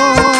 amor.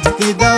Don't you